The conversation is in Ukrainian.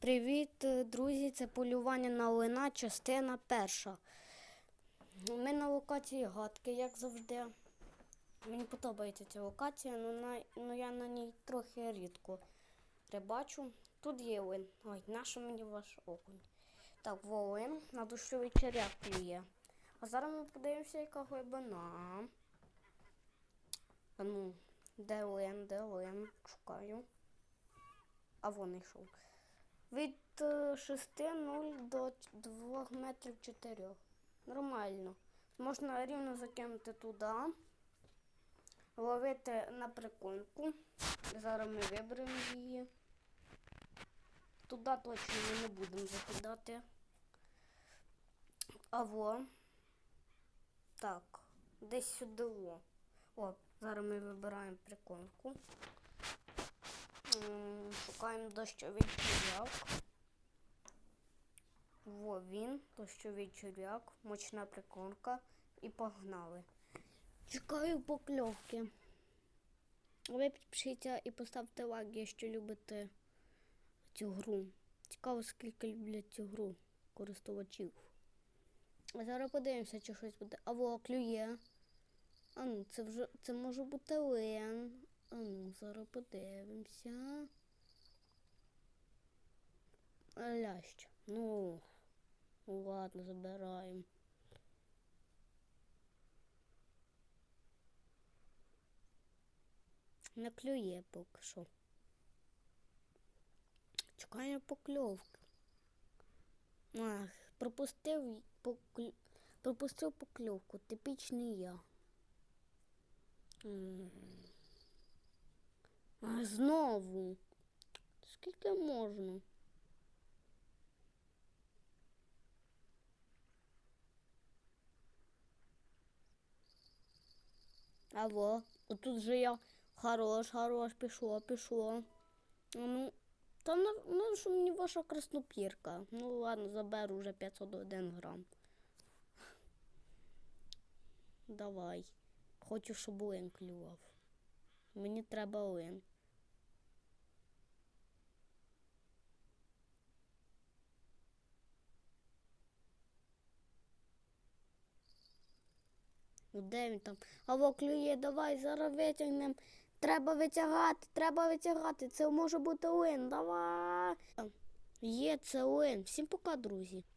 Привіт, е, друзі! Це полювання на лина, частина перша. Ми на локації гадки, як завжди. Мені подобається ця локація, але я на ній трохи рідко рибачу. Тут є лин. Ой, нащо мені ваш окунь? Так, волин на дощовий черяк клює. А зараз ми подивимося, яка глибина. А ну, де лин, де лин? Шукаю. А вон йшов. Від е, 6,0 до 2 метрів 4. Нормально. Можна рівно закинути туди, ловити на приконку. Зараз ми виберемо її. Туди точно ми не будемо закидати. А во. Так, десь сюди. О зараз ми вибираємо приконку. Шукаємо дощовий черв'як. Во він, дощовий черв'як, мочна прикормка і погнали. Чекаю покльовки. Ви підпишіться і поставте лайк, якщо любите цю гру. Цікаво, скільки люблять цю гру користувачів. А зараз подивимося, чи щось буде. А во, клює. А ну, це вже це може бути лен. А ну, зараз подивимося. Лящ. Ну, ладно, забираємо. Не клює поки що. Чекаємо покльовки. Ах, пропустив, покль... пропустив покльовку. Типічний я. А знову. Скільки можна? Алло, отут же я хорош, хорош, пішов, пішов. Ну, та ну, ну що мені ваша краснопірка. Ну ладно, заберу вже 501 грам. Давай. Хочу, щоб лин клював. Мені треба лин. Де він там? Аво клює, давай, зараз витягнемо. Треба витягати, треба витягати. Це може бути лин. Давай. Є це лин. Всім пока, друзі.